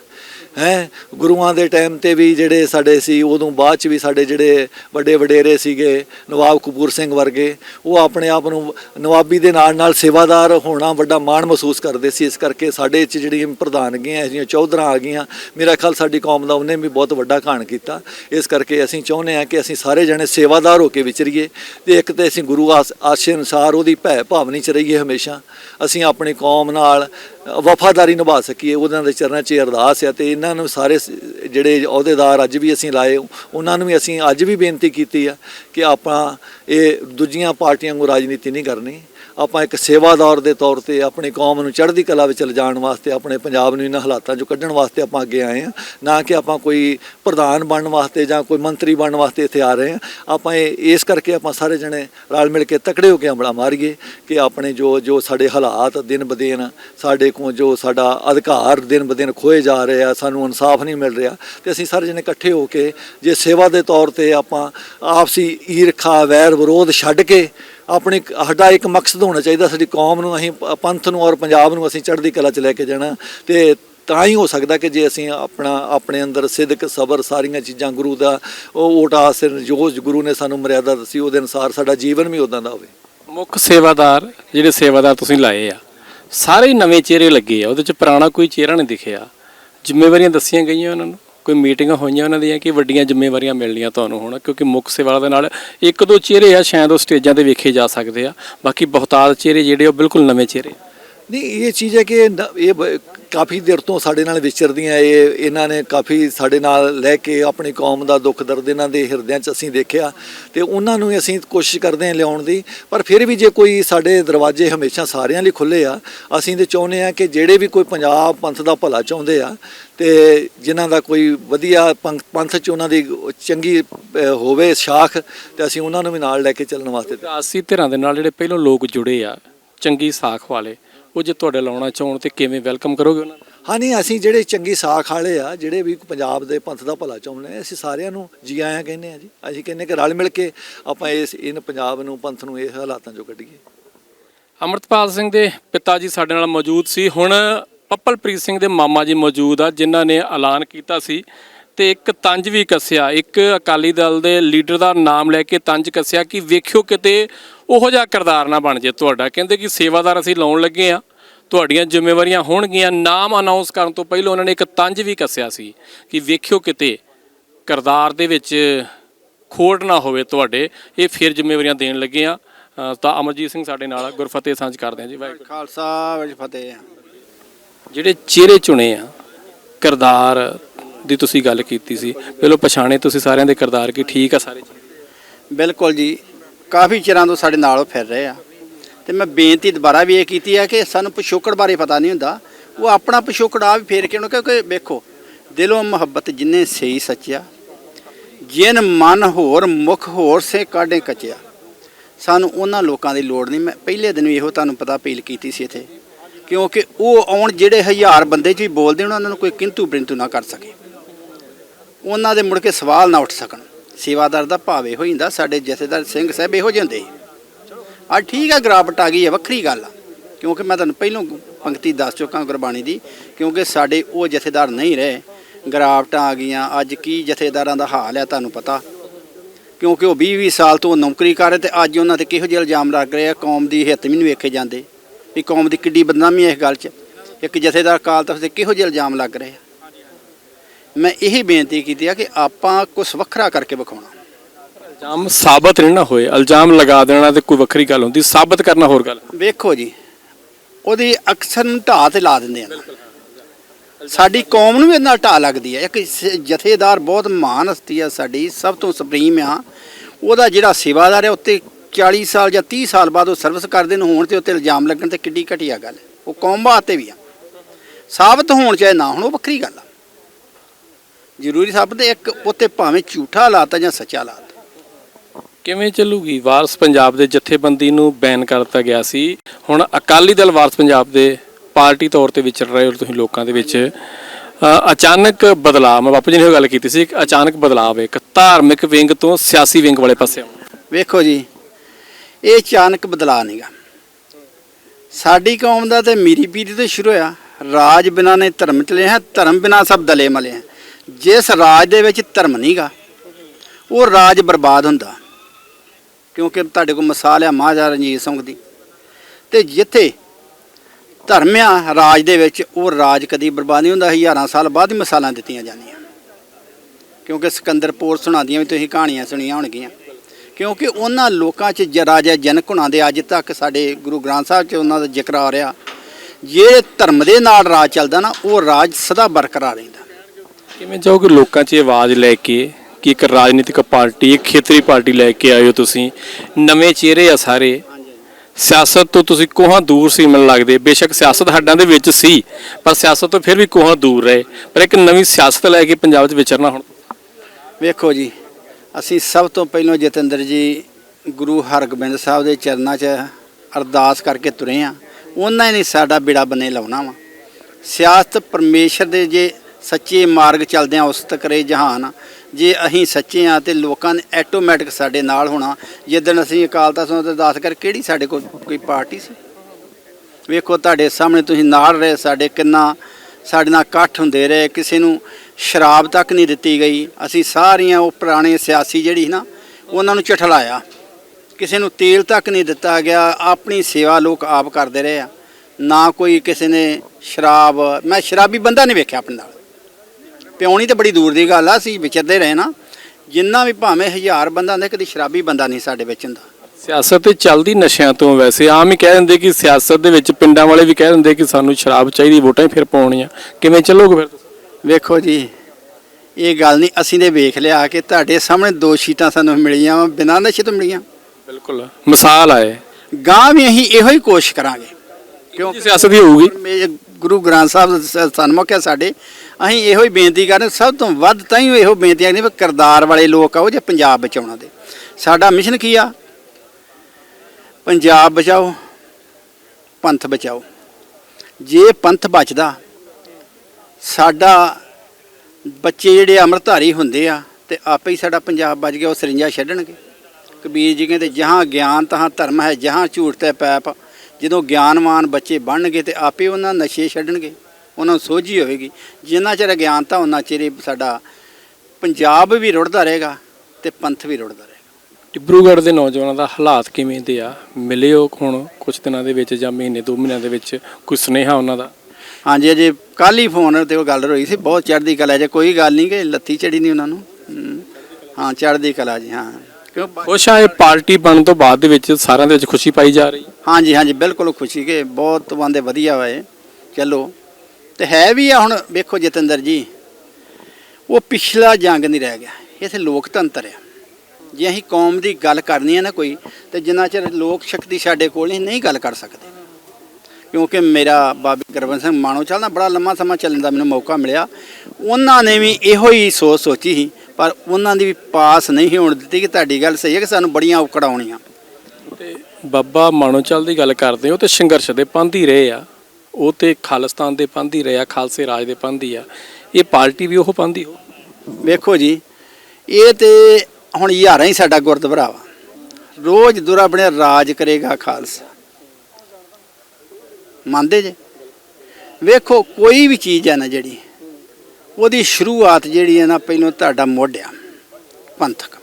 Speaker 1: ਹੈ? ਗੁਰੂਆਂ ਦੇ ਟਾਈਮ ਤੇ ਵੀ ਜਿਹੜੇ ਸਾਡੇ ਸੀ, ਉਦੋਂ ਬਾਅਦ ਚ ਵੀ ਸਾਡੇ ਜਿਹੜੇ ਵੱਡੇ ਵਡੇਰੇ ਸੀਗੇ, ਨਵਾਬ ਕਪੂਰ ਸਿੰਘ ਵਰਗੇ, ਉਹ ਆਪਣੇ ਆਪ ਨੂੰ ਨਵਾਬੀ ਦੇ ਨਾਲ ਨਾਲ ਸੇਵਾਦਾਰ ਹੋਣਾ ਵੱਡਾ ਮਾਣ ਮਹਿਸੂਸ ਕਰਦੇ ਸੀ। ਇਸ ਕਰਕੇ ਸਾਡੇ ਚ ਜਿਹੜੀਆਂ ਪ੍ਰਧਾਨਗੀਆਂ ਜਿਹੜੀਆਂ ਚੌਧਰਾਂ ਆ ਗਈਆਂ, ਮੇਰਾ ਖਿਆਲ ਸਾਡੀ ਕੌਮ ਦਾ ਉਹਨੇ ਵੀ ਬਹੁਤ ਵੱਡਾ ਘਾਣ ਕੀਤਾ। ਇਸ ਕਰਕੇ ਅਸੀਂ ਚਾਹੁੰਦੇ ਹਾਂ ਕਿ ਅਸੀਂ ਸਾਰੇ ਜਣੇ ਸੇਵਾਦਾਰ ਹੋ ਕੇ ਵਿਚਰੀਏ ਤੇ ਇੱਕ ਤੇ ਅਸੀਂ ਗੁਰੂ ਆਸ- ਆਸ਼ੇ ਅਨੁਸਾਰ ਉਹਦੀ ਭੈ, ਭਾਵਨੀ ਚ ਰਹੀਏ ਹਮੇਸ਼ਾ। ਅਸੀਂ ਆਪਣੀ ਕੌਮ ਨਾਲ ਵਫਾਦਾਰੀ ਨਿਭਾ ਸਕੀਏ, ਉਹਨਾਂ ਦੇ ਚਰਨਾਂ 'ਚ ਇਹ ਅਰਦਾਸ ਹੈ ਤੇ ਇਹਨਾਂ ਨੂੰ ਸਾਰੇ ਜਿਹੜੇ ਅਹੁਦੇਦਾਰ ਅੱਜ ਵੀ ਅਸੀਂ ਲਾਏ, ਉਹਨਾਂ ਨੂੰ ਵੀ ਅਸੀਂ ਅੱਜ ਵੀ ਬੇਨਤੀ ਕੀਤੀ ਆ ਕਿ ਆਪਾਂ ਇਹ ਦੂਜੀਆਂ ਪਾਰਟੀਆਂ ਨੂੰ ਰਾਜਨੀਤੀ ਨਹੀਂ ਕਰਨੀ। ਆਪਾਂ ਇੱਕ ਸੇਵਾਦਾਰ ਦੇ ਤੌਰ ਤੇ ਆਪਣੀ ਕੌਮ ਨੂੰ ਚੜ੍ਹਦੀ ਕਲਾ ਵਿੱਚ ਲਿਜਾਣ ਵਾਸਤੇ, ਆਪਣੇ ਪੰਜਾਬ ਨੂੰ ਇਹਨਾਂ ਹਾਲਾਤਾਂ 'ਚੋਂ ਕੱਢਣ ਵਾਸਤੇ ਆਪਾਂ ਅੱਗੇ ਆਏ ਆ ਨਾ ਕਿ ਆਪਾਂ ਕੋਈ ਪ੍ਰਧਾਨ ਬਣਨ ਵਾਸਤੇ ਜਾਂ ਕੋਈ ਮੰਤਰੀ ਬਣਨ ਵਾਸਤੇ ਇੱਥੇ ਆ ਰਹੇ ਆ ਆਪਾਂ ਇਹ, ਇਸ ਕਰਕੇ ਆਪਾਂ ਸਾਰੇ ਜਣੇ ਰਲ ਮਿਲ ਕੇ ਤਕੜੇ ਹੋ ਕੇ ਹਮਲਾ ਮਾਰੀਏ ਕਿ ਆਪਣੇ ਜੋ ਜੋ ਸਾਡੇ ਹਾਲਾਤ ਦਿਨ ਬਦਿਨ ਸਾਡੇ ਕੋਲ ਜੋ ਸਾਡਾ ਅਧਿਕਾਰ ਦਿਨ ਬਦਿਨ ਖੋਏ ਜਾ ਰਹੇ ਆ, ਸਾਨੂੰ ਇਨਸਾਫ ਨਹੀਂ ਮਿਲ ਰਿਹਾ ਤੇ ਅਸੀਂ ਸਾਰੇ ਜਣੇ ਇਕੱਠੇ ਹੋ ਕੇ ਜੇ ਸੇਵਾ ਦੇ ਤੌਰ ਤੇ ਆਪਾਂ ਆਪਸੀ ਈਰਖਾ, ਵੈਰ ਵਿਰੋਧ ਛੱਡ ਕੇ ਆਪਣੀ ਸਾਡਾ ਇੱਕ ਮਕਸਦ ਹੋਣਾ ਚਾਹੀਦਾ, ਸਾਡੀ ਕੌਮ ਨੂੰ, ਅਸੀਂ ਪੰਥ ਨੂੰ ਔਰ ਪੰਜਾਬ ਨੂੰ ਅਸੀਂ ਚੜ੍ਹਦੀ ਕਲਾ 'ਚ ਲੈ ਕੇ ਜਾਣਾ। ਤੇ ਤਾਂ ਹੀ ਹੋ ਸਕਦਾ ਕਿ ਜੇ ਅਸੀਂ ਆਪਣਾ ਆਪਣੇ ਅੰਦਰ ਸਿੱਧਕ ਸਬਰ ਸਾਰੀਆਂ ਚੀਜ਼ਾਂ ਗੁਰੂ ਦਾ, ਉਹ ਓਟ ਆਸਰ ਜੋ ਗੁਰੂ ਨੇ ਸਾਨੂੰ ਮਰਿਆਦਾ ਦੱਸੀ ਉਹਦੇ ਅਨੁਸਾਰ ਸਾਡਾ ਜੀਵਨ ਵੀ ਉਦਾਂ ਦਾ ਹੋਵੇ।
Speaker 2: ਮੁੱਖ ਸੇਵਾਦਾਰ, ਜਿਹੜੇ ਸੇਵਾਦਾਰ ਤੁਸੀਂ ਲਾਏ ਆ, ਸਾਰੇ ਹੀ ਨਵੇਂ ਚਿਹਰੇ ਲੱਗੇ ਆ, ਉਹਦੇ ਚ ਪੁਰਾਣਾ ਕੋਈ ਚਿਹਰਾ ਨਹੀਂ ਦਿਖਿਆ। ਜ਼ਿੰਮੇਵਾਰੀਆਂ ਦੱਸੀਆਂ ਗਈਆਂ ਉਹਨਾਂ ਨੂੰ। ਕੋਈ ਮੀਟਿੰਗਾਂ ਹੋਈਆਂ ਉਹਨਾਂ ਦੀਆਂ ਕਿ ਵੱਡੀਆਂ ਜ਼ਿੰਮੇਵਾਰੀਆਂ ਮਿਲਣੀਆਂ ਤੁਹਾਨੂੰ ਹੁਣ? ਕਿਉਂਕਿ ਮੁੱਖ ਸੇਵਾ ਦੇ ਨਾਲ ਇੱਕ ਦੋ ਚਿਹਰੇ ਆ, ਸ਼ਾਇਦ ਉਹ ਸਟੇਜਾਂ ਤੇ ਵੇਖੇ ਜਾ ਸਕਦੇ ਆ। ਬਾਕੀ ਬਹੁਤਾਤ ਚਿਹਰੇ ਜਿਹੜੇ ਉਹ ਬਿਲਕੁਲ ਨਵੇਂ ਚਿਹਰੇ
Speaker 1: ਨਹੀਂ, ਇਹ ਚੀਜ਼ ਹੈ ਕਿ ਇਹ ਕਾਫੀ ਦੇਰ ਤੋਂ ਸਾਡੇ ਨਾਲ ਵਿਚਰਦੀਆਂ ਇਹ, ਇਹਨਾਂ ਨੇ ਕਾਫੀ ਸਾਡੇ ਨਾਲ ਲੈ ਕੇ ਆਪਣੀ ਕੌਮ ਦਾ ਦੁੱਖ ਦਰਦ ਇਹਨਾਂ ਦੇ ਹਿਰਦਿਆਂ 'ਚ ਅਸੀਂ ਦੇਖਿਆ ਤੇ ਉਹਨਾਂ ਨੂੰ ਅਸੀਂ ਕੋਸ਼ਿਸ਼ ਕਰਦੇ ਹਾਂ ਲਿਆਉਣ ਦੀ, ਪਰ ਫਿਰ ਵੀ ਜੇ ਕੋਈ ਸਾਡੇ ਦਰਵਾਜ਼ੇ ਹਮੇਸ਼ਾ ਸਾਰਿਆਂ ਲਈ ਖੁੱਲੇ ਆ, ਅਸੀਂ ਤੇ ਚਾਹੁੰਦੇ ਆ ਕਿ ਜਿਹੜੇ ਵੀ ਕੋਈ ਪੰਜਾਬ ਪੰਥ ਦਾ ਭਲਾ ਚਾਹੁੰਦੇ ਆ ਤੇ ਜਿਨ੍ਹਾਂ ਦਾ ਕੋਈ ਵਧੀਆ ਪੰਥ ਪੰਥ 'ਚ ਉਹਨਾਂ ਦੀ ਚੰਗੀ ਹੋਵੇ ਸ਼ਾਖ, ਤੇ ਅਸੀਂ ਉਹਨਾਂ ਨੂੰ ਵੀ ਨਾਲ ਲੈ ਕੇ ਚੱਲਣ ਵਾਸਤੇ
Speaker 2: ਸਿਆਸੀ ਧਿਰਾਂ ਦੇ ਨਾਲ ਜਿਹੜੇ ਪਹਿਲੋਂ ਲੋਕ ਜੁੜੇ ਆ, ਚੰਗੀ ਸਾਖ ਵਾਲੇ ਉਹ ਜੇ ਤੁਹਾਡੇ ਲਾਉਣਾ ਚਾਹਣ ਤੇ ਕਿਵੇਂ ਵੈਲਕਮ ਕਰੋਗੇ ਉਹਨਾਂ ਨੂੰ?
Speaker 1: ਹਾਂ ਨਹੀਂ ਅਸੀਂ ਜਿਹੜੇ ਚੰਗੀ ਸਾਖ ਵਾਲੇ ਆ ਜਿਹੜੇ ਵੀ ਪੰਜਾਬ ਦੇ ਪੰਥ ਦਾ ਭਲਾ ਚਾਹੁੰਦੇ ਆ ਅਸੀਂ ਸਾਰਿਆਂ ਨੂੰ ਜੀ ਆਇਆਂ ਕਹਿੰਦੇ ਆ ਜੀ। ਅਸੀਂ ਕਹਿੰਦੇ ਕਿ ਰਲ ਮਿਲ ਕੇ ਆਪਾਂ ਇਸ ਇਨ ਪੰਜਾਬ ਨੂੰ ਪੰਥ ਨੂੰ ਇਹ ਹਾਲਾਤਾਂ ਚੋਂ ਕੱਢੀਏ।
Speaker 2: ਅਮਰਤਪਾਲ ਸਿੰਘ ਦੇ ਪਿਤਾ ਜੀ ਸਾਡੇ ਨਾਲ ਮੌਜੂਦ ਸੀ। ਹੁਣ ਪੱਪਲਪ੍ਰੀਤ ਸਿੰਘ ਦੇ ਮਾਮਾ ਜੀ ਮੌਜੂਦ ਆ ਜਿਨ੍ਹਾਂ ਨੇ ਐਲਾਨ ਕੀਤਾ ਸੀ ਤੇ ਇੱਕ ਤੰਜ ਵੀ ਕੱਸਿਆ। ਇੱਕ ਅਕਾਲੀ ਦਲ ਦੇ ਲੀਡਰ ਦਾ ਨਾਮ ਲੈ ਕੇ ਤੰਜ ਕੱਸਿਆ ਕਿ ਵੇਖਿਓ ਕਿਤੇ ਉਹੋ ਜਿਹਾ ਕਿਰਦਾਰ ਨਾ ਬਣ ਜੇ ਤੁਹਾਡਾ। ਕਹਿੰਦੇ ਕਿ ਸੇਵਾਦਾਰ ਅਸੀਂ ਲਾਉਣ ਲੱਗੇ ਆ ਤੁਹਾਡੀਆਂ ਜ਼ਿੰਮੇਵਾਰੀਆਂ ਹੋਣਗੀਆਂ। ਨਾਮ ਅਨਾਉਂਸ ਕਰਨ ਤੋਂ ਪਹਿਲਾਂ ਉਹਨਾਂ ਨੇ ਇੱਕ ਤੰਜ ਵੀ ਕੱਸਿਆ ਸੀ ਕਿ ਵੇਖਿਓ ਕਿਤੇ ਕਿਰਦਾਰ ਦੇ ਵਿੱਚ ਖੋੜ ਨਾ ਹੋਵੇ ਤੁਹਾਡੇ। ਇਹ ਫਿਰ ਜ਼ਿੰਮੇਵਾਰੀਆਂ ਦੇਣ ਲੱਗੇ ਆ ਤਾਂ ਅਮਰਜੀਤ ਸਿੰਘ ਸਾਡੇ ਨਾਲ ਆ, ਗੁਰਫਤਿਹ ਸਾਂਝ ਕਰਦੇ ਆ ਜੀ ਵਾਹਿਗੁਰੂ।
Speaker 3: ਖਾਲਸਾ ਵਿੱਚ ਫਤਿਹ।
Speaker 2: ਜਿਹੜੇ ਚਿਹਰੇ ਚੁਣੇ ਆ ਕਿਰਦਾਰ ਦੀ ਤੁਸੀਂ ਗੱਲ ਕੀਤੀ ਸੀ। ਪਹਿਲਾਂ ਪਛਾਣੇ ਤੁਸੀਂ ਸਾਰਿਆਂ ਦੇ ਕਿਰਦਾਰ ਕੀ? ਠੀਕ ਆ ਸਾਰੇ
Speaker 3: ਬਿਲਕੁਲ ਜੀ। ਕਾਫੀ ਚਿਰਾਂ ਤੋਂ ਸਾਡੇ ਨਾਲ ਉਹ ਫਿਰ ਰਹੇ ਆ। ਤੇ ਮੈਂ ਬੇਨਤੀ ਦੁਬਾਰਾ ਵੀ ਇਹ ਕੀਤੀ ਹੈ ਕਿ ਸਾਨੂੰ ਪਿਛੋਕੜ ਬਾਰੇ ਪਤਾ ਨਹੀਂ ਹੁੰਦਾ। ਉਹ ਆਪਣਾ ਪਿਛੋਕੜ ਆ ਵੀ ਫੇਰ ਕੇ ਉਹਨੂੰ ਕਿਉਂਕਿ ਵੇਖੋ, ਦਿਲੋਂ ਮੁਹੱਬਤ ਜਿੰਨੇ ਸਹੀ ਸੱਚਿਆ, ਜਿਨ ਮਨ ਹੋਰ ਮੁਖ ਹੋਰ ਸੇ ਕਾਢੇ ਕਚਿਆ, ਸਾਨੂੰ ਉਹਨਾਂ ਲੋਕਾਂ ਦੀ ਲੋੜ ਨਹੀਂ। ਮੈਂ ਪਹਿਲੇ ਦਿਨ ਵੀ ਇਹੋ ਤੁਹਾਨੂੰ ਪਤਾ ਅਪੀਲ ਕੀਤੀ ਸੀ ਇੱਥੇ, ਕਿਉਂਕਿ ਉਹ ਆਉਣ ਜਿਹੜੇ ਹਜ਼ਾਰ ਬੰਦੇ ਚ ਵੀ ਬੋਲਦੇ ਉਹਨਾਂ ਨੂੰ ਕੋਈ ਕਿੰਤੂ ਪ੍ਰਿੰਤੂ ਨਾ ਕਰ ਸਕੇ। ਉਹਨਾਂ ਦੇ ਮੁੜ ਕੇ ਸਵਾਲ ਨਾ ਉੱਠ ਸਕਣ। ਸੇਵਾਦਾਰ ਦਾ ਭਾਵ ਇਹੋ ਹੀ ਹੁੰਦਾ, ਸਾਡੇ ਜਥੇਦਾਰ ਸਿੰਘ ਸਾਹਿਬ ਇਹੋ ਜਿਹੇ ਹੁੰਦੇ। ਆ ਠੀਕ ਆ, ਗਰਾਵਟ ਆ ਗਈ ਹੈ ਵੱਖਰੀ ਗੱਲ ਆ। ਕਿਉਂਕਿ ਮੈਂ ਤੁਹਾਨੂੰ ਪਹਿਲਾਂ ਪੰਕਤੀ ਦੱਸ ਚੁੱਕਾ ਗੁਰਬਾਣੀ ਦੀ, ਕਿਉਂਕਿ ਸਾਡੇ ਉਹ ਜਥੇਦਾਰ ਨਹੀਂ ਰਹੇ। ਗਰਾਵਟਾਂ ਆ ਗਈਆਂ, ਅੱਜ ਕੀ ਜਥੇਦਾਰਾਂ ਦਾ ਹਾਲ ਹੈ ਤੁਹਾਨੂੰ ਪਤਾ। ਕਿਉਂਕਿ ਉਹ 20 20 ਸਾਲ ਤੋਂ ਨੌਕਰੀ ਕਰ ਰਹੇ ਤੇ ਅੱਜ ਉਹਨਾਂ ਤੇ ਕਿਹੋ ਜਿਹੇ ਇਲਜ਼ਾਮ ਲੱਗ ਰਹੇ ਆ ਕੌਮ ਦੀ ਹਿੱਤ ਵੀ ਨਹੀਂ ਵੇਖੇ ਜਾਂਦੇ। ਵੀ ਕੌਮ ਦੀ ਕਿੱਡੀ ਬਦਨਾਮੀ ਹੈ ਇਸ ਗੱਲ 'ਚ। ਇੱਕ ਜਥੇਦਾਰ ਕਾਲ ਤਖਤ ਤੇ ਕਿਹੋ ਜਿਹੇ ਇਲਜ਼ਾਮ ਲੱਗ ਰਹੇ। ਆ ਮੈਂ ਇਹੀ ਬੇਨਤੀ ਕੀਤੀ ਆ ਕਿ ਆਪਾਂ ਕੁਝ ਵੱਖਰਾ ਕਰਕੇ ਵਿਖਾਉਣਾ।
Speaker 2: ਇਲਜ਼ਾਮ ਸਾਬਤ ਨਹੀਂ ਨਾ ਹੋਏ ਇਲਜ਼ਾਮ ਲਗਾ ਦੇਣਾ ਤੇ ਕੋਈ ਵੱਖਰੀ ਗੱਲ ਹੁੰਦੀ ਸਾਬਤ ਕਰਨਾ ਹੋਰ ਗੱਲ।
Speaker 3: ਵੇਖੋ ਜੀ ਉਹਦੀ ਅਕਸਰ ਨੂੰ ਢਾਹ ਤੇ ਲਾ ਦਿੰਦੇ ਆ। ਸਾਡੀ ਕੌਮ ਨੂੰ ਵੀ ਇਹਦੇ ਨਾਲ ਢਾਹ ਲੱਗਦੀ ਹੈ ਇੱਕ ਜਥੇਦਾਰ ਬਹੁਤ ਮਹਾਨ ਹਸਤੀ ਆ ਸਾਡੀ ਸਭ ਤੋਂ ਸੁਪਰੀਮ ਆ। ਉਹਦਾ ਜਿਹੜਾ ਸੇਵਾਦਾਰ ਹੈ ਉੱਤੇ 40 ਸਾਲ ਜਾਂ 30 ਸਾਲ ਬਾਅਦ ਉਹ ਸਰਵਿਸ ਕਰਦੇ ਨੂੰ ਹੋਣ ਤੇ ਉੱਤੇ ਇਲਜ਼ਾਮ ਲੱਗਣ ਤੇ ਕਿੱਡੀ ਘਟੀਆ ਗੱਲ ਉਹ ਕੌਮ ਵਾਸਤੇ ਵੀ ਆ। ਸਾਬਤ ਹੋਣ ਚਾਹੇ ਨਾ ਹੋਣ ਉਹ ਵੱਖਰੀ ਗੱਲ ਆ। ਜ਼ਰੂਰੀ ਸਾਬਤ ਇੱਕ ਉੱਤੇ ਭਾਵੇਂ ਝੂਠਾ ਲਾਤਾ ਜਾਂ ਸੱਚਾ ਲਾਤਾ
Speaker 2: ਕਿਵੇਂ ਚੱਲੂਗੀ? ਵਾਰਸ ਪੰਜਾਬ ਦੇ ਜਥੇਬੰਦੀ ਨੂੰ ਬੈਨ ਕਰ ਦਿੱਤਾ ਗਿਆ ਸੀ। ਹੁਣ ਅਕਾਲੀ ਦਲ ਵਾਰਸ ਪੰਜਾਬ ਦੇ ਪਾਰਟੀ ਤੌਰ ਤੇ ਵਿਚਰ ਰਹੇ ਹੋ ਤੁਸੀਂ ਲੋਕਾਂ ਦੇ ਵਿੱਚ। ਅਚਾਨਕ ਬਦਲਾਅ ਮੈਂ ਬਾਪੂ ਜੀ ਨੇ ਇਹ ਗੱਲ ਕੀਤੀ ਸੀ ਇੱਕ ਅਚਾਨਕ ਬਦਲਾਅ ਇੱਕ ਧਾਰਮਿਕ ਵਿੰਗ ਤੋਂ ਸਿਆਸੀ ਵਿੰਗ ਵਾਲੇ ਪਾਸੇ ਆਉਣਾ।
Speaker 3: ਵੇਖੋ ਜੀ ਇਹ ਅਚਾਨਕ ਬਦਲਾ ਨਹੀਂਗਾ ਸਾਡੀ ਕੌਮ ਦਾ ਤੇ ਮੀਰੀ ਪੀਰੀ ਤੋਂ ਸ਼ੁਰੂ ਹੋਇਆ। ਰਾਜ ਬਿਨਾ ਨੇ ਧਰਮ ਚਲੇ ਹੈ ਧਰਮ ਬਿਨਾ ਸਭ ਦਲੇ ਮਲੇ ਹੈ ਜਿਸ ਰਾਜ ਦੇ ਵਿੱਚ ਧਰਮ ਨਹੀਂਗਾ, ਉਹ ਰਾਜ ਬਰਬਾਦ ਹੁੰਦਾ। ਕਿਉਂਕਿ ਤੁਹਾਡੇ ਕੋਲ ਮਿਸਾਲ ਹੈ ਮਹਾਰਾਜਾ ਰਣਜੀਤ ਸਿੰਘ ਦੀ। ਤੇ ਜਿੱਥੇ ਧਰਮ ਆ ਰਾਜ ਦੇ ਵਿੱਚ, ਉਹ ਰਾਜ ਕਦੀ ਬਰਬਾਦ ਨਹੀਂ ਹੁੰਦਾ, ਹਜ਼ਾਰਾਂ ਸਾਲ ਬਾਅਦ ਹੀ ਮਿਸਾਲਾਂ ਦਿੱਤੀਆਂ ਜਾਂਦੀਆਂ। ਕਿਉਂਕਿ ਸਿਕੰਦਰਪੁਰ ਸੁਣਾਦੀਆਂ ਵੀ ਤੁਸੀਂ ਕਹਾਣੀਆਂ ਸੁਣੀਆਂ ਹੋਣਗੀਆਂ। ਕਿਉਂਕਿ ਉਹਨਾਂ ਲੋਕਾਂ 'ਚ ਜ- ਰਾਜਾ ਜਨਕ ਹੁਣਾਂ ਦੇ ਅੱਜ ਤੱਕ ਸਾਡੇ ਗੁਰੂ ਗ੍ਰੰਥ ਸਾਹਿਬ 'ਚ ਉਹਨਾਂ ਦਾ ਜ਼ਿਕਰ ਆ ਰਿਹਾ। ਜੇ ਧਰਮ ਦੇ ਨਾਲ ਰਾਜ ਚੱਲਦਾ ਨਾ, ਉਹ ਰਾਜ ਸਦਾ ਬਰਕਰਾਰ ਰਹਿੰਦਾ।
Speaker 2: ਕਿਵੇਂ ਚਾਹੋਗੇ ਲੋਕਾਂ 'ਚ ਇਹ ਆਵਾਜ਼ ਲੈ ਕੇ ਕਿ ਇੱਕ ਰਾਜਨੀਤਿਕ ਪਾਰਟੀ, ਇੱਕ ਖੇਤਰੀ ਪਾਰਟੀ ਲੈ ਕੇ ਆਏ ਹੋ ਤੁਸੀਂ? ਨਵੇਂ ਚਿਹਰੇ ਆ ਸਾਰੇ। ਸਿਆਸਤ ਤੋਂ ਤੁਸੀਂ ਕੋਹਾਂ ਦੂਰ ਸੀ ਮੈਨੂੰ ਲੱਗਦੇ? ਬੇਸ਼ੱਕ ਸਿਆਸਤ ਹੱਡਾਂ ਦੇ ਵਿੱਚ ਸੀ, ਪਰ ਸਿਆਸਤ ਤੋਂ ਫਿਰ ਵੀ ਕੋਹਾਂ ਦੂਰ ਰਹੇ। ਪਰ ਇੱਕ ਨਵੀਂ ਸਿਆਸਤ ਲੈ ਕੇ ਪੰਜਾਬ 'ਚ ਵਿਚਰਨਾ ਹੁਣ।
Speaker 3: ਵੇਖੋ ਜੀ, ਅਸੀਂ ਸਭ ਤੋਂ ਪਹਿਲਾਂ ਜਤਿੰਦਰ ਜੀ ਗੁਰੂ ਹਰਗੋਬਿੰਦ ਸਾਹਿਬ ਦੇ ਚਰਨਾਂ 'ਚ ਅਰਦਾਸ ਕਰਕੇ ਤੁਰੇ ਆ। ਉਹਨਾਂ ਨੇ ਸਾਡਾ ਬੇੜਾ ਬੰਨੇ ਲਾਉਣਾ ਵਾ। ਸਿਆਸਤ ਪਰਮੇਸ਼ਰ ਦੇ ਜੇ ਸੱਚੇ ਮਾਰਗ ਚੱਲਦਿਆਂ ਆ ਉਸ ਤਕਰੇ ਜਹਾਨ। ਜੇ ਅਸੀਂ ਸੱਚੇ ਆ ਤੇ ਲੋਕਾਂ ਨੇ ਆਟੋਮੈਟਿਕ ਸਾਡੇ ਨਾਲ ਹੋਣਾ। ਜਿੱਦਣ ਅਸੀਂ ਅਕਾਲ ਤਖਤ ਤੋਂ ਅਰਦਾਸ ਕਰ, ਕਿਹੜੀ ਸਾਡੇ ਕੋਲ ਕੋਈ ਪਾਰਟੀ ਸੀ? ਵੇਖੋ ਤੁਹਾਡੇ ਸਾਹਮਣੇ ਤੁਸੀਂ ਨਾਲ ਰਹੇ, ਸਾਡੇ ਕਿੰਨਾ, ਸਾਡੇ ਨਾਲ ਇਕੱਠ ਹੁੰਦੇ ਰਹੇ, ਕਿਸੇ ਨੂੰ ਸ਼ਰਾਬ ਤੱਕ ਨਹੀਂ ਦਿੱਤੀ ਗਈ। ਅਸੀਂ ਸਾਰੀਆਂ ਉਹ ਪੁਰਾਣੇ ਸਿਆਸੀ ਜਿਹੜੀ ਸੀ ਨਾ, ਉਹਨਾਂ ਨੂੰ ਚਠਲਾਇਆ। ਕਿਸੇ ਨੂੰ ਤੇਲ ਤੱਕ ਨਹੀਂ ਦਿੱਤਾ ਗਿਆ, ਆਪਣੀ ਸੇਵਾ ਲੋਕ ਆਪ ਕਰਦੇ ਰਹੇ ਆ। ਨਾ ਕੋਈ ਕਿਸੇ ਨੇ ਸ਼ਰਾਬ, ਮੈਂ ਸ਼ਰਾਬੀ ਬੰਦਾ ਨਹੀਂ ਵੇਖਿਆ ਆਪਣੇ ਨਾਲ। ਪਿਉਣੀ ਤਾਂ ਬੜੀ ਦੂਰ ਦੀ ਗੱਲ ਆ ਅਸੀਂ ਵਿਚਰਦੇ ਰਹੇ ਨਾ। ਜਿੰਨਾ ਵੀ ਭਾਵੇਂ ਹਜ਼ਾਰ ਬੰਦਾ ਹੁੰਦਾ ਕਦੀ ਸ਼ਰਾਬੀ ਬੰਦਾ ਨਹੀਂ ਸਾਡੇ ਵਿੱਚ ਹੁੰਦਾ।
Speaker 2: ਸਿਆਸਤ ਤੇ ਚੱਲਦੀ ਨਸ਼ਿਆਂ ਤੋਂ ਵੈਸੇ। ਆਮ ਹੀ ਕਹਿ ਦਿੰਦੇ ਕਿ ਸਿਆਸਤ ਦੇ ਵਿੱਚ ਪਿੰਡਾਂ ਵਾਲੇ ਵੀ ਕਹਿ ਦਿੰਦੇ ਕਿ ਸਾਨੂੰ ਸ਼ਰਾਬ ਚਾਹੀਦੀ ਵੋਟਾਂ ਹੀ ਫਿਰ ਪਾਉਣੀਆਂ। ਕਿਵੇਂ ਚੱਲੋਗੇ ਫਿਰ ਤੁਸੀਂ?
Speaker 3: ਵੇਖੋ ਜੀ ਇਹ ਗੱਲ ਨਹੀਂ ਅਸੀਂ ਤੇ ਵੇਖ ਲਿਆ ਕਿ ਤੁਹਾਡੇ ਸਾਹਮਣੇ ਦੋ ਸ਼ੀਟਾਂ ਸਾਨੂੰ ਮਿਲੀਆਂ ਵਾ ਬਿਨਾਂ ਨਸ਼ੇ ਤੋਂ ਮਿਲੀਆਂ।
Speaker 2: ਬਿਲਕੁਲ ਮਿਸਾਲ ਆਏ।
Speaker 3: ਗਾਂ ਵੀ ਅਸੀਂ ਇਹੋ ਹੀ ਕੋਸ਼ਿਸ਼ ਕਰਾਂਗੇ।
Speaker 2: ਕਿਉਂ ਸਿਆਸਤ ਹੀ ਹੋਊਗੀ?
Speaker 3: ਗੁਰੂ ਗ੍ਰੰਥ ਸਾਹਿਬ ਸਨਮੁਖ ਹੈ ਸਾਡੇ। ਅਸੀਂ ਇਹੋ ਹੀ ਬੇਨਤੀ ਕਰਦੇ ਸਭ ਤੋਂ ਵੱਧ ਤਾਂ ਹੀ ਇਹੋ ਬੇਨਤੀ ਕਰਦੇ ਵੀ ਕਰਦਾਰ ਵਾਲੇ ਲੋਕ ਆਓ ਜੇ ਪੰਜਾਬ ਬਚਾਉਣਾ ਦੇ। ਸਾਡਾ ਮਿਸ਼ਨ ਕੀ ਆ? ਪੰਜਾਬ ਬਚਾਓ, ਪੰਥ ਬਚਾਓ। ਜੇ ਪੰਥ ਬਚਦਾ, ਸਾਡਾ ਬੱਚੇ ਜਿਹੜੇ ਅੰਮ੍ਰਿਤਧਾਰੀ ਹੁੰਦੇ ਆ ਤੇ ਆਪੇ ਹੀ ਸਾਡਾ ਪੰਜਾਬ ਬਚ ਗਿਆ, ਉਹ ਸਰਿੰਜਾ ਛੱਡਣਗੇ। ਕਬੀਰ ਜੀ ਕਹਿੰਦੇ, ਜਹਾਂ ਗਿਆਨ ਤਹਾਂ ਧਰਮ ਹੈ, ਜਹਾਂ ਝੂਠ ਤੇ ਪੈਪ। ਜਦੋਂ ਗਿਆਨਵਾਨ ਬੱਚੇ ਬਣਨਗੇ ਤੇ ਆਪੇ ਉਹਨਾਂ ਨਸ਼ੇ ਛੱਡਣਗੇ। ਉਹਨਾਂ ਨੂੰ ਸੋਝੀ ਹੋਵੇਗੀ। ਜਿੰਨਾ ਚਿਰ ਅਗਿਆਨਤਾ ਉਹਨਾਂ ਚਿਰ ਸਾਡਾ ਪੰਜਾਬ ਵੀ ਰੁੜਦਾ ਰਹੇਗਾ ਤੇ ਪੰਥ ਵੀ ਰੁੜਦਾ ਰਹੇਗਾ।
Speaker 2: ਡਿਬਰੂਗੜ੍ਹ ਦੇ ਨੌਜਵਾਨਾਂ ਦਾ ਹਾਲਾਤ ਕਿਵੇਂ ਦੇ ਆ? ਮਿਲੇ ਹੋ ਹੁਣ ਕੁਝ ਦਿਨਾਂ ਦੇ ਵਿੱਚ ਜਾਂ ਮਹੀਨੇ ਦੋ ਮਹੀਨਿਆਂ ਦੇ ਵਿੱਚ? ਕੋਈ ਸੁਨੇਹਾ ਉਹਨਾਂ ਦਾ?
Speaker 3: ਹਾਂਜੀ ਅਜੇ ਕੱਲ ਹੀ ਫੋਨ ਤੇ ਉਹ ਗੱਲ ਹੋਈ ਸੀ। ਬਹੁਤ ਚੜ੍ਹਦੀ ਕਲਾ ਜੇ ਕੋਈ ਗੱਲ ਨਹੀਂ ਕਿ ਲੱਥੀ ਚੜੀ ਨਹੀਂ ਉਹਨਾਂ ਨੂੰ। ਹਾਂ ਚੜ੍ਹਦੀ ਕਲਾ ਜੀ ਹਾਂ।
Speaker 2: ਖੁਸ਼ ਆ ਇਹ ਪਾਰਟੀ ਬਣਨ ਤੋਂ ਬਾਅਦ ਦੇ ਵਿੱਚ ਸਾਰਿਆਂ ਦੇ ਵਿੱਚ ਖੁਸ਼ੀ ਪਾਈ ਜਾ ਰਹੀ।
Speaker 3: ਹਾਂਜੀ ਹਾਂਜੀ ਬਿਲਕੁਲ ਖੁਸ਼ੀ ਕੇ ਬਹੁਤ ਬੰਦੇ ਵਧੀਆ ਹੋਏ। ਚਲੋ ਤੇ ਹੈ ਵੀ ਆ ਹੁਣ, ਵੇਖੋ ਜਤਿੰਦਰ ਜੀ। ਉਹ ਪਿਛਲਾ ਜੰਗ ਨਹੀਂ ਰਹਿ ਗਿਆ। ਇੱਥੇ ਲੋਕਤੰਤਰ ਆ। ਜੇ ਅਸੀਂ ਕੌਮ ਦੀ ਗੱਲ ਕਰਨੀ ਹੈ ਨਾ ਕੋਈ, ਤੇ ਜਿੰਨਾ ਚਿਰ ਲੋਕ ਸ਼ਕਤੀ ਸਾਡੇ ਕੋਲ ਨਹੀਂ ਗੱਲ ਕਰ ਸਕਦੇ। ਕਿਉਂਕਿ ਮੇਰਾ ਬਾਬੇ ਗੁਰਬੰਦ ਸਿੰਘ ਮਾਣੋ ਚੱਲਦਾ, ਬੜਾ ਲੰਮਾ ਸਮਾਂ ਚੱਲਣ ਦਾ ਮੈਨੂੰ ਮੌਕਾ ਮਿਲਿਆ। ਉਹਨਾਂ ਨੇ ਵੀ ਇਹੋ ਹੀ ਸੋਚ ਸੋਚੀ ਸੀ, ਪਰ ਉਹਨਾਂ ਦੀ ਵੀ ਪਾਸ ਨਹੀਂ ਹੋਣ ਦਿੱਤੀ ਕਿ ਤੁਹਾਡੀ ਗੱਲ ਸਹੀ ਹੈ ਕਿ ਸਾਨੂੰ ਬੜੀਆਂ ਔਕੜਾਂ ਆਉਣੀਆਂ।
Speaker 2: ਤੇ ਬਾਬਾ ਮਾਣੋਚਲ ਦੀ ਗੱਲ ਕਰਦੇ ਹੋ ਤੇ ਸੰਘਰਸ਼ ਦੇ ਪੰਧ ਹੀ ਰਹੇ ਆ। ਉਹ ਤੇ ਖਾਲਿਸਤਾਨ ਦੇ ਪੰਧ ਹੀ ਰਹੇ ਆ, ਖਾਲਸੇ ਰਾਜ ਦੇ ਪੰਧ ਹੀ ਆ। ਇਹ ਪਾਰਟੀ ਵੀ ਉਹ ਪੰਧ ਹੀ ਹੋ।
Speaker 3: ਵੇਖੋ ਜੀ, ਇਹ ਤੇ ਹੁਣ ਯਾਰਾਂ ਹੀ ਸਾਡਾ ਗੁਰਦੁਆਰਾ ਵਾ। ਰੋਜ਼ ਦੁਰਾ ਆਪਣੇ ਰਾਜ ਕਰੇਗਾ ਖਾਲਸਾ। ਮੰਨਦੇ ਜੇ? ਵੇਖੋ, ਕੋਈ ਵੀ ਚੀਜ਼ ਹੈ ਨਾ ਜਿਹੜੀ, ਉਹਦੀ ਸ਼ੁਰੂਆਤ ਜਿਹੜੀ ਹੈ ਨਾ ਪਹਿਲਾਂ ਤੁਹਾਡਾ ਮੋਢਿਆ ਪੰਥਕ।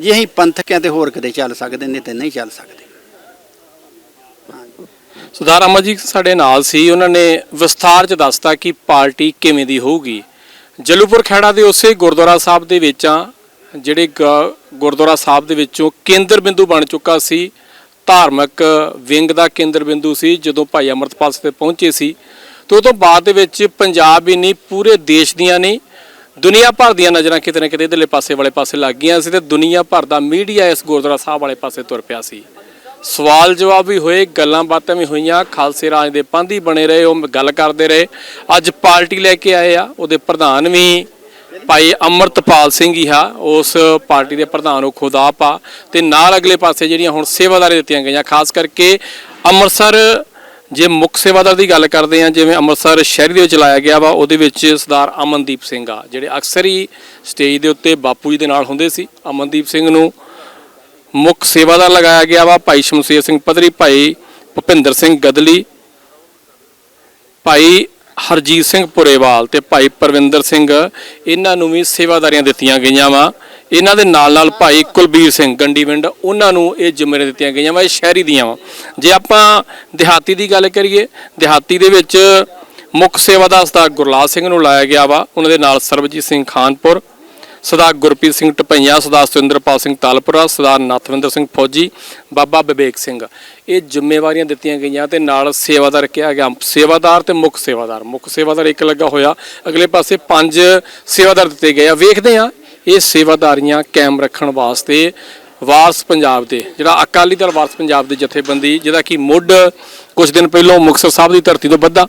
Speaker 3: ਜੇ ਅਸੀਂ ਪੰਥਕ ਹੈ ਤੇ ਹੋਰ ਕਿਤੇ ਚੱਲ ਸਕਦੇ ਨੇ ਤੇ ਨਹੀਂ ਚੱਲ ਸਕਦੇ।
Speaker 2: ਸੁਧਾਰ ਅਮਰ ਜੀ ਸਾਡੇ ਨਾਲ ਸੀ। ਉਹਨਾਂ ਨੇ ਵਿਸਥਾਰ ਚ ਦੱਸਤਾ ਕਿ ਪਾਰਟੀ ਕਿਵੇਂ ਦੀ ਹੋਊਗੀ। ਜਲੂਪੁਰ ਖੇੜਾ ਦੇ ਉਸੇ ਗੁਰਦੁਆਰਾ ਸਾਹਿਬ ਦੇ ਵਿੱਚ ਆ ਜਿਹੜੇ ਗ- ਗੁਰਦੁਆਰਾ ਸਾਹਿਬ ਦੇ ਵਿੱਚੋਂ ਕੇਂਦਰ ਬਿੰਦੂ ਬਣ ਚੁੱਕਾ ਸੀ। ਧਾਰਮਿਕ ਵਿੰਗ ਦਾ ਕੇਂਦਰ ਬਿੰਦੂ ਸੀ, ਜਦੋਂ ਭਾਈ ਅਮਰਤਪਾਲ ਸਿੰਘ ਪਹੁੰਚੇ ਸੀ। ਤੇ ਉਹ ਤੋਂ ਬਾਅਦ ਦੇ ਵਿੱਚ ਪੰਜਾਬ ਹੀ ਨਹੀਂ, ਪੂਰੇ ਦੇਸ਼ ਦੀਆਂ ਨਹੀਂ, ਦੁਨੀਆ ਭਰ ਦੀਆਂ ਨਜ਼ਰਾਂ ਕਿਤੇ ਨਾ ਕਿਤੇ ਇਧਰਲੇ ਪਾਸੇ ਵਾਲੇ ਪਾਸੇ ਲੱਗ ਗਈਆਂ ਸੀ ਤੇ ਦੁਨੀਆ ਭਰ ਦਾ ਮੀਡੀਆ ਇਸ ਗੁਰਦੁਆਰਾ ਸਾਹਿਬ ਵਾਲੇ ਪਾਸੇ ਤੁਰ ਪਿਆ ਸੀ। ਸਵਾਲ ਜਵਾਬ ਵੀ ਹੋਏ, ਗੱਲਾਂ ਬਾਤਾਂ ਵੀ ਹੋਈਆਂ, ਖਾਲਸੇ ਰਾਜ ਦੇ ਪੰਧੀ ਬਣੇ ਰਹੇ, ਉਹ ਗੱਲ ਕਰਦੇ ਰਹੇ। ਅੱਜ ਪਾਰਟੀ ਲੈ ਕੇ ਆਏ ਆ, ਉਹਦੇ ਪ੍ਰਧਾਨ ਵੀ ਭਾਈ ਅਮਰਤਪਾਲ ਸਿੰਘ ਹੀ ਆ, ਉਸ ਪਾਰਟੀ ਦੇ ਪ੍ਰਧਾਨ ਉਹ ਖੁਦ ਆਪ ਆ। ਤੇ ਨਾਲ ਅਗਲੇ ਪਾਸੇ ਜਿਹੜੀਆਂ ਹੁਣ ਸੇਵਾਦਾਰੀ ਦਿੱਤੀਆਂ ਗਈਆਂ, ਖਾਸ ਕਰਕੇ ਅੰਮ੍ਰਿਤਸਰ, ਜੇ ਮੁੱਖ ਸੇਵਾਦਾਰ ਦੀ ਗੱਲ ਕਰਦੇ ਆ ਜਿਵੇਂ ਅੰਮ੍ਰਿਤਸਰ ਸ਼ਹਿਰੀ ਦੇ ਵਿੱਚ ਲਾਇਆ ਗਿਆ ਵਾ, ਉਹਦੇ ਵਿੱਚ ਸਰਦਾਰ ਅਮਨਦੀਪ ਸਿੰਘ ਆ, ਜਿਹੜੇ ਅਕਸਰ ਹੀ ਸਟੇਜ ਦੇ ਉੱਤੇ ਬਾਪੂ ਜੀ ਦੇ ਨਾਲ ਹੁੰਦੇ ਸੀ, ਅਮਨਦੀਪ ਸਿੰਘ ਨੂੰ ਮੁੱਖ ਸੇਵਾਦਾਰ ਲਗਾਇਆ ਗਿਆ ਵਾ ਭਾਈ ਸ਼ਮਸ਼ੇਰ ਸਿੰਘ ਪਦਰੀ ਭਾਈ ਭੁਪਿੰਦਰ ਸਿੰਘ ਗਦਲੀ, ਭਾਈ ਹਰਜੀਤ ਸਿੰਘ ਪੁਰੇਵਾਲ ਤੇ ਭਾਈ ਪਰਵਿੰਦਰ ਸਿੰਘ। ਇਹਨਾਂ ਨੂੰ ਵੀ ਸੇਵਾਦਾਰੀਆਂ ਦਿੱਤੀਆਂ ਗਈਆਂ ਵਾ। ਇਹਨਾਂ ਦੇ ਨਾਲ ਨਾਲ ਭਾਈ ਕੁਲਬੀਰ ਸਿੰਘ ਗੰਡੀਵਿੰਡ ਉਹਨਾਂ ਨੂੰ ਇਹ ਜ਼ਿੰਮੇਵਾਰੀਆਂ ਦਿੱਤੀਆਂ ਗਈਆਂ ਵਾ, ਇਹ ਸ਼ਹਿਰੀ ਦੀਆਂ ਵਾ। ਜੇ ਆਪਾਂ ਦਿਹਾਤੀ ਦੀ ਗੱਲ ਕਰੀਏ, ਦਿਹਾਤੀ ਦੇ ਵਿੱਚ ਮੁੱਖ ਸੇਵਾਦਾਰ ਸਰਦਾਰ ਗੁਰਲਾਲ ਸਿੰਘ ਨੂੰ ਲਾਇਆ ਗਿਆ ਵਾ। ਉਹਨਾਂ ਦੇ ਨਾਲ ਸਰਬਜੀਤ ਸਿੰਘ ਖਾਨਪੁਰ ਸਰਦਾਰ ਗੁਰਪ੍ਰੀਤ ਸਿੰਘ ਟਪਈਆ, ਸਰਦਾਰ ਸੁਰਿੰਦਰਪਾਲ ਸਿੰਘ ਤਾਲਪੁਰਾ, ਸਰਦਾਰ ਨਾਥਵਿੰਦਰ ਸਿੰਘ ਫੌਜੀ, ਬਾਬਾ ਵਿਵੇਕ ਸਿੰਘ। ਇਹ ਜ਼ਿੰਮੇਵਾਰੀਆਂ ਦਿੱਤੀਆਂ ਗਈਆਂ ਤੇ ਨਾਲ ਸੇਵਾਦਾਰ ਕਿਹਾ ਗਿਆ। ਸੇਵਾਦਾਰ ਤੇ ਮੁੱਖ ਸੇਵਾਦਾਰ। ਮੁੱਖ ਸੇਵਾਦਾਰ ਇੱਕ ਲੱਗਾ ਹੋਇਆ। ਅਗਲੇ ਪਾਸੇ ਪੰਜ ਸੇਵਾਦਾਰ ਦਿੱਤੇ ਗਏ ਆ। ਵੇਖਦੇ ਆ ਇਹ ਸੇਵਾਦਾਰੀਆਂ ਕਾਇਮ ਰੱਖਣ ਵਾਸਤੇ ਵਾਰਸ ਪੰਜਾਬ ਦੇ, ਜਿਹੜਾ ਅਕਾਲੀ ਦਲ ਵਾਰਸ ਪੰਜਾਬ ਦੇ ਜਥੇਬੰਦੀ, ਜਿਹਦਾ ਕਿ ਮੁੱਢ ਕੁਝ ਦਿਨ ਪਹਿਲਾਂ ਮੁਕਤਸਰ ਸਾਹਿਬ ਦੀ ਧਰਤੀ ਤੋਂ ਵੱਧਾ।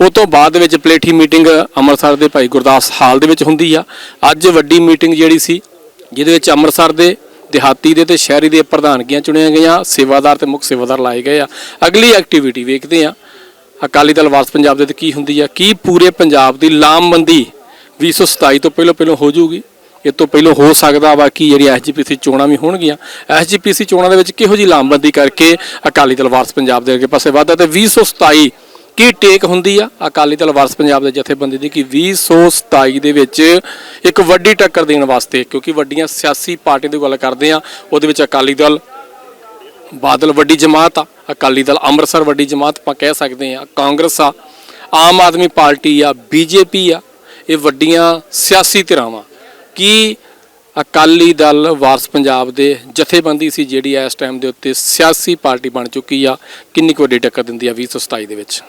Speaker 2: ਉਹ ਤੋਂ ਬਾਅਦ ਵਿੱਚ ਪਲੇਠੀ ਮੀਟਿੰਗ ਅੰਮ੍ਰਿਤਸਰ ਦੇ ਭਾਈ ਗੁਰਦਾਸ ਹਾਲ ਦੇ ਵਿੱਚ ਹੁੰਦੀ ਆ। ਅੱਜ ਵੱਡੀ ਮੀਟਿੰਗ ਜਿਹੜੀ ਸੀ, ਜਿਹਦੇ ਵਿੱਚ ਅੰਮ੍ਰਿਤਸਰ ਦੇ ਦਿਹਾਤੀ ਦੇ ਤੇ ਸ਼ਹਿਰੀ ਦੇ ਪ੍ਰਧਾਨਗੀਆਂ ਚੁਣੀਆਂ ਗਈਆਂ, ਸੇਵਾਦਾਰ ਤੇ ਮੁੱਖ ਸੇਵਾਦਾਰ ਲਾਏ ਗਏ ਆ। ਅਗਲੀ ਐਕਟੀਵਿਟੀ ਵੇਖਦੇ ਆ। ਅਕਾਲੀ ਦਲ ਵਾਰਸ ਪੰਜਾਬ ਦੇ ਤੇ ਕੀ ਹੁੰਦੀ ਆ, ਕੀ ਪੂਰੇ ਪੰਜਾਬ ਦੀ ਲਾਮਬੰਦੀ 2027 ਤੋਂ ਪਹਿਲਾਂ ਪਹਿਲਾਂ ਹੋ ਜਾਊਗੀ? ਇਹ ਤੋਂ ਪਹਿਲਾਂ ਹੋ ਸਕਦਾ ਵਾ ਕਿ ਜਿਹੜੀ ਐਸਜੀਪੀਸੀ ਚੋਣਾਂ ਵੀ ਹੋਣਗੀਆਂ। ਐਸਜੀਪੀਸੀ ਚੋਣਾਂ ਦੇ ਵਿੱਚ ਕਿਹੋ ਜੀ ਲਾਮਬੰਦੀ ਕਰਕੇ ਅਕਾਲੀ ਦਲ ਵਾਰਸ ਪੰਜਾਬ ਦੇ ਅੱਗੇ ਪਾਸੇ ਵਧਦਾ ਤੇ 2027 ਕੀ ਟੇਕ ਹੁੰਦੀ ਆ? ਅਕਾਲੀ ਦਲ ਵਾਰਸ ਪੰਜਾਬ ਦੇ ਜਥੇਬੰਦੀ ਦੀ ਕਿ 2027 ਦੇ ਵਿੱਚ ਇੱਕ ਵੱਡੀ ਟੱਕਰ ਦੇਣ ਵਾਸਤੇ, ਕਿਉਂਕਿ ਵੱਡੀਆਂ ਸਿਆਸੀ ਪਾਰਟੀਆਂ ਦੀ ਗੱਲ ਕਰਦੇ ਆ, ਉਹਦੇ ਵਿੱਚ ਅਕਾਲੀ ਦਲ ਬਾਦਲ ਵੱਡੀ ਜਮਾਤ ਆ, ਅਕਾਲੀ ਦਲ ਅੰਮ੍ਰਿਤਸਰ ਵੱਡੀ ਜਮਾਤ ਆਪਾਂ ਕਹਿ ਸਕਦੇ ਆ, ਕਾਂਗਰਸ ਆ, ਆਮ ਆਦਮੀ ਪਾਰਟੀ ਆ ਬੀਜੇਪੀ ਆ, ਇਹ ਵੱਡੀਆਂ ਸਿਆਸੀ ਧਿਰਾਵਾਂ। ਕੀ ਅਕਾਲੀ ਦਲ ਵਾਰਸ ਪੰਜਾਬ ਦੇ ਜਥੇਬੰਦੀ ਸੀ ਜਿਹੜੀ ਇਸ ਟਾਈਮ ਦੇ ਉੱਤੇ ਸਿਆਸੀ ਪਾਰਟੀ ਬਣ ਚੁੱਕੀ ਆ? ਕਿੰਨੀ ਕੁ ਵੱਡੀ ਟੱਕਰ ਦਿੰਦੀ ਆ 2027 ਦੇ ਵਿੱਚ?